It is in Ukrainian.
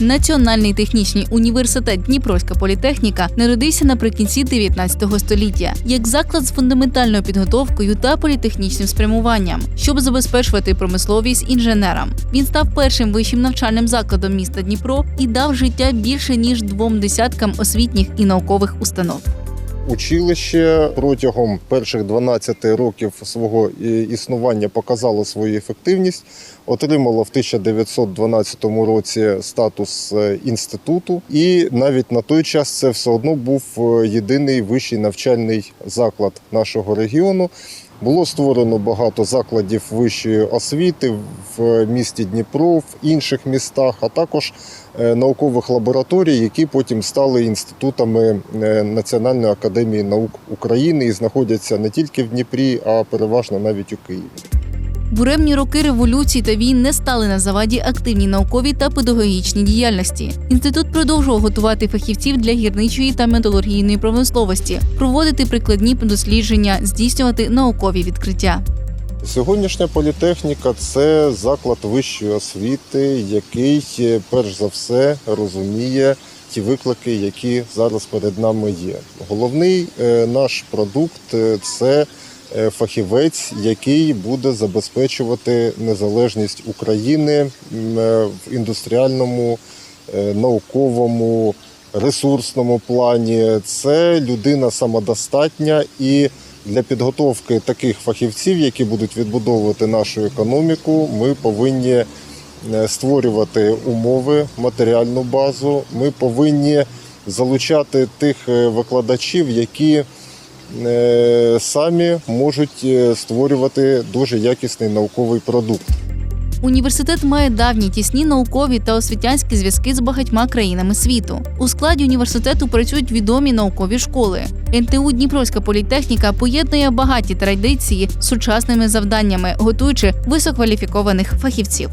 Національний технічний університет Дніпровська політехніка народився наприкінці 19 століття як заклад з фундаментальною підготовкою та політехнічним спрямуванням, щоб забезпечувати промисловість інженерам. Він став першим вищим навчальним закладом міста Дніпро і дав життя більше ніж двом десяткам освітніх і наукових установ. Училище протягом перших 12 років свого е, існування показало свою ефективність, отримало в 1912 році статус е, інституту, і навіть на той час це все одно був е, єдиний вищий навчальний заклад нашого регіону. Було створено багато закладів вищої освіти в місті Дніпро, в інших містах, а також е, наукових лабораторій, які потім стали інститутами е, Національної академії наук України і знаходяться не тільки в Дніпрі, а переважно навіть у Києві. Буремні роки революції та війн не стали на заваді активній науковій та педагогічній діяльності. Інститут продовжував готувати фахівців для гірничої та металургійної промисловості, проводити прикладні дослідження, здійснювати наукові відкриття. Сьогоднішня політехніка це заклад вищої освіти, який е, перш за все розуміє ті виклики, які зараз перед нами є. Головний е, наш продукт е, це фахівець, який буде забезпечувати незалежність України е, в індустріальному, е, науковому, ресурсному плані. Це людина самодостатня і для підготовки таких фахівців, які будуть відбудовувати нашу економіку, ми повинні е, створювати умови, матеріальну базу. Ми повинні залучати тих е, викладачів, які е, самі можуть е, створювати дуже якісний науковий продукт. Університет має давні тісні наукові та освітянські зв'язки з багатьма країнами світу. У складі університету працюють відомі наукові школи. НТУ Дніпровська політехніка поєднує багаті традиції з сучасними завданнями, готуючи висококваліфікованих фахівців.